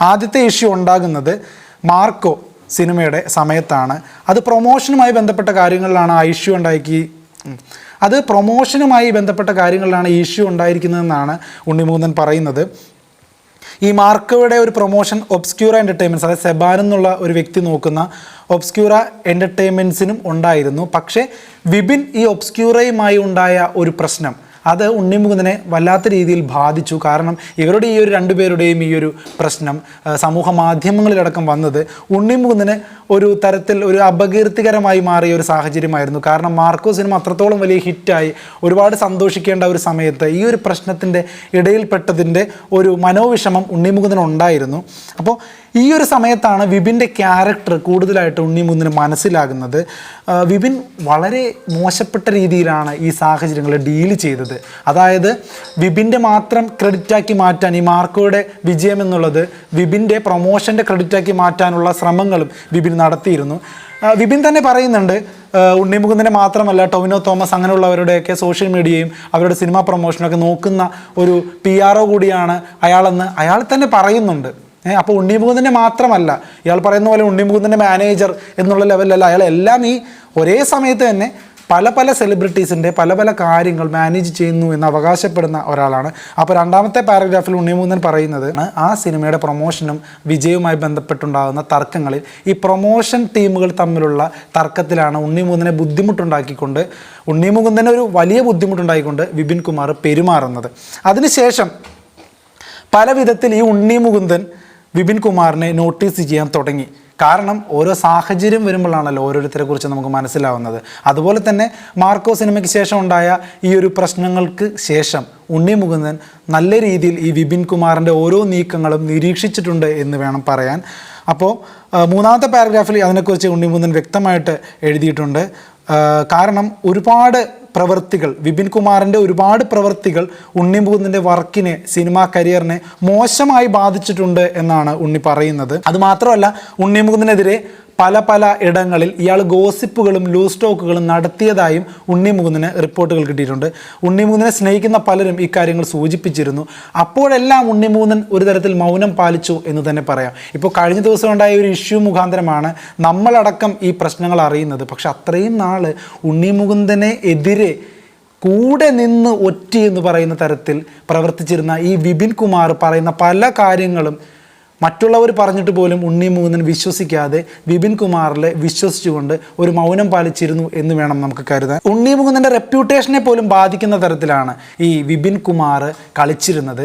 ആദ്യത്തെ ഇഷ്യൂ ഉണ്ടാകുന്നത് മാർക്കോ സിനിമയുടെ സമയത്താണ്. അത് പ്രൊമോഷനുമായി ബന്ധപ്പെട്ട കാര്യങ്ങളിലാണ് ആ ഇഷ്യൂ ഉണ്ടാക്കി. അത് പ്രൊമോഷനുമായി ബന്ധപ്പെട്ട കാര്യങ്ങളിലാണ് ഈ ഇഷ്യൂ ഉണ്ടായിരിക്കുന്നതെന്നാണ് ഉണ്ണിമൂന്നൻ പറയുന്നത്. ഈ മാർക്കോയുടെ ഒരു പ്രൊമോഷൻ ഒബ്സ്ക്യൂറ എന്റർടൈൻമെന്റ്സ് അതായത് സെബാൻ എന്നുള്ള ഒരു വ്യക്തി നോക്കുന്ന ഒബ്സ്ക്യൂറ എന്റർടൈൻമെന്റ്സിനും ഉണ്ടായിരുന്നു. പക്ഷേ വിപിൻ ഈ ഒബ്സ്ക്യൂറയുമായി ഉണ്ടായ ഒരു പ്രശ്നം അത് ഉണ്ണിമുകുന്ദനെ വല്ലാത്ത രീതിയിൽ ബാധിച്ചു. കാരണം ഇവരുടെ ഈ ഒരു രണ്ടുപേരുടെയും ഈ ഒരു പ്രശ്നം സമൂഹ മാധ്യമങ്ങളിലടക്കം വന്നത് ഉണ്ണിമുകുന്ദന് ഒരു തരത്തിൽ ഒരു അപകീർത്തികരമായി മാറിയ ഒരു സാഹചര്യമായിരുന്നു. കാരണം മാർക്കോ സിനിമ അത്രത്തോളം വലിയ ഹിറ്റായി ഒരുപാട് സന്തോഷിക്കേണ്ട ഒരു സമയത്ത് ഈ ഒരു പ്രശ്നത്തിന്റെ ഇടയിൽപ്പെട്ടതിന്റെ ഒരു മനോവിഷമം ഉണ്ണിമുകുന്ദന് ഉണ്ടായിരുന്നു. അപ്പോൾ ഈ ഒരു സമയത്താണ് വിപിന്റെ ക്യാരക്ടർ കൂടുതലായിട്ട് ഉണ്ണിമുകുന്ദന് മനസ്സിലാകുന്നത്. വിപിൻ വളരെ മോശപ്പെട്ട രീതിയിലാണ് ഈ സാഹചര്യങ്ങൾ ഡീൽ ചെയ്തത്. അതായത് വിപിന്റെ മാത്രം ക്രെഡിറ്റാക്കി മാറ്റാൻ ഈ മാർക്കോയുടെ വിജയം എന്നുള്ളത് വിപിന്റെ പ്രൊമോഷന്റെ ക്രെഡിറ്റാക്കി മാറ്റാനുള്ള ശ്രമങ്ങളും വിപിൻ നടത്തിയിരുന്നു. വിപിൻ തന്നെ പറയുന്നുണ്ട് ഉണ്ണിമുകുന്ദനെ മാത്രമല്ല ടൊവിനോ തോമസ് അങ്ങനെയുള്ളവരുടെയൊക്കെ സോഷ്യൽ മീഡിയയും അവരുടെ സിനിമാ പ്രൊമോഷനൊക്കെ നോക്കുന്ന ഒരു പി ആർ കൂടിയാണ് അയാളെന്ന് അയാൾ തന്നെ പറയുന്നുണ്ട്. ഏഹ് അപ്പോൾ ഉണ്ണിമുകുന്ദനെ മാത്രമല്ല ഇയാൾ പറയുന്ന പോലെ ഉണ്ണിമുകുന്ദന്റെ മാനേജർ എന്നുള്ള ലെവലിലല്ല അയാൾ എല്ലാം ഈ ഒരേ സമയത്ത് തന്നെ പല പല സെലിബ്രിറ്റീസിന്റെ പല പല കാര്യങ്ങൾ മാനേജ് ചെയ്യുന്നു എന്ന് അവകാശപ്പെടുന്ന ഒരാളാണ്. അപ്പോൾ രണ്ടാമത്തെ പാരഗ്രാഫിൽ ഉണ്ണിമൂന്നൻ പറയുന്നത് ആ സിനിമയുടെ പ്രൊമോഷനും വിജയവുമായി ബന്ധപ്പെട്ടുണ്ടാകുന്ന തർക്കങ്ങളിൽ ഈ പ്രൊമോഷൻ ടീമുകൾ തമ്മിലുള്ള തർക്കത്തിലാണ് ഉണ്ണിമൂന്നനെ ബുദ്ധിമുട്ടുണ്ടാക്കിക്കൊണ്ട് ഉണ്ണിമുകുന്ദനെ ഒരു വലിയ ബുദ്ധിമുട്ടുണ്ടായിക്കൊണ്ട് വിപിൻ കുമാർ പെരുമാറുന്നത്. അതിനുശേഷം പല വിധത്തിൽ ഈ ഉണ്ണി മുകുന്ദൻ വിപിൻ കുമാറിനെ നോട്ടീസ് ചെയ്യാൻ തുടങ്ങി. കാരണം ഓരോ സാഹചര്യം വരുമ്പോഴാണല്ലോ ഓരോരുത്തരെ കുറിച്ച് നമുക്ക് മനസ്സിലാവുന്നത്. അതുപോലെ തന്നെ മാർക്കോ സിനിമയ്ക്ക് ശേഷം ഉണ്ടായ ഈ ഒരു പ്രശ്നങ്ങൾക്ക് ശേഷം ഉണ്ണി മുകുന്ദൻ നല്ല രീതിയിൽ ഈ വിപിൻ കുമാറിന്റെ ഓരോ നീക്കങ്ങളും നിരീക്ഷിച്ചിട്ടുണ്ട് എന്ന് വേണം പറയാൻ. അപ്പോൾ മൂന്നാമത്തെ പാരഗ്രാഫിൽ അതിനെക്കുറിച്ച് ഉണ്ണി മുകുന്ദൻ വ്യക്തമായിട്ട് എഴുതിയിട്ടുണ്ട്. കാരണം ഒരുപാട് പ്രവൃത്തികൾ വിപിൻ കുമാറിന്റെ ഒരുപാട് പ്രവൃത്തികൾ ഉണ്ണിമുകുന്ദിന്റെ വർക്കിനെ സിനിമാ കരിയറിനെ മോശമായി ബാധിച്ചിട്ടുണ്ട് എന്നാണ് ഉണ്ണി പറയുന്നത്. അതുമാത്രമല്ല മാത്രമല്ല ഉണ്ണിമുകുന്ദനെതിരെ പല പല ഇടങ്ങളിൽ ഇയാൾ ഗോസിപ്പുകളും ലൂസ് ടോക്കുകളും നടത്തിയതായും ഉണ്ണിമുകുന്ദന് റിപ്പോർട്ടുകൾ കിട്ടിയിട്ടുണ്ട്. ഉണ്ണിമുകുന്ദനെ സ്നേഹിക്കുന്ന പലരും ഇക്കാര്യങ്ങൾ സൂചിപ്പിച്ചിരുന്നു. അപ്പോഴെല്ലാം ഉണ്ണിമുകുന്ദൻ ഒരു തരത്തിൽ മൗനം പാലിച്ചു എന്ന് തന്നെ പറയാം. ഇപ്പോൾ കഴിഞ്ഞ ദിവസം ഉണ്ടായ ഒരു ഇഷ്യൂ മുഖാന്തരമാണ് നമ്മളടക്കം ഈ പ്രശ്നങ്ങൾ അറിയുന്നത്. പക്ഷെ അത്രയും നാൾ ഉണ്ണിമുകുന്ദനെ എതിരെ കൂടെ നിന്ന് ഒറ്റി എന്ന് പറയുന്ന തരത്തിൽ പ്രവർത്തിച്ചിരുന്ന ഈ വിപിൻ കുമാർ പറയുന്ന പല കാര്യങ്ങളും മറ്റുള്ളവർ പറഞ്ഞിട്ട് പോലും ഉണ്ണി മൂന്നൻ വിശ്വസിക്കാതെ വിപിൻ കുമാറിലെ വിശ്വസിച്ചുകൊണ്ട് ഒരു മൗനം പാലിച്ചിരുന്നു എന്ന് വേണം നമുക്ക് കരുതാൻ. ഉണ്ണി മുകുന്ദന്റെ റെപ്യൂട്ടേഷനെ പോലും ബാധിക്കുന്ന തരത്തിലാണ് ഈ വിപിൻ കുമാർ കളിച്ചിരുന്നത്.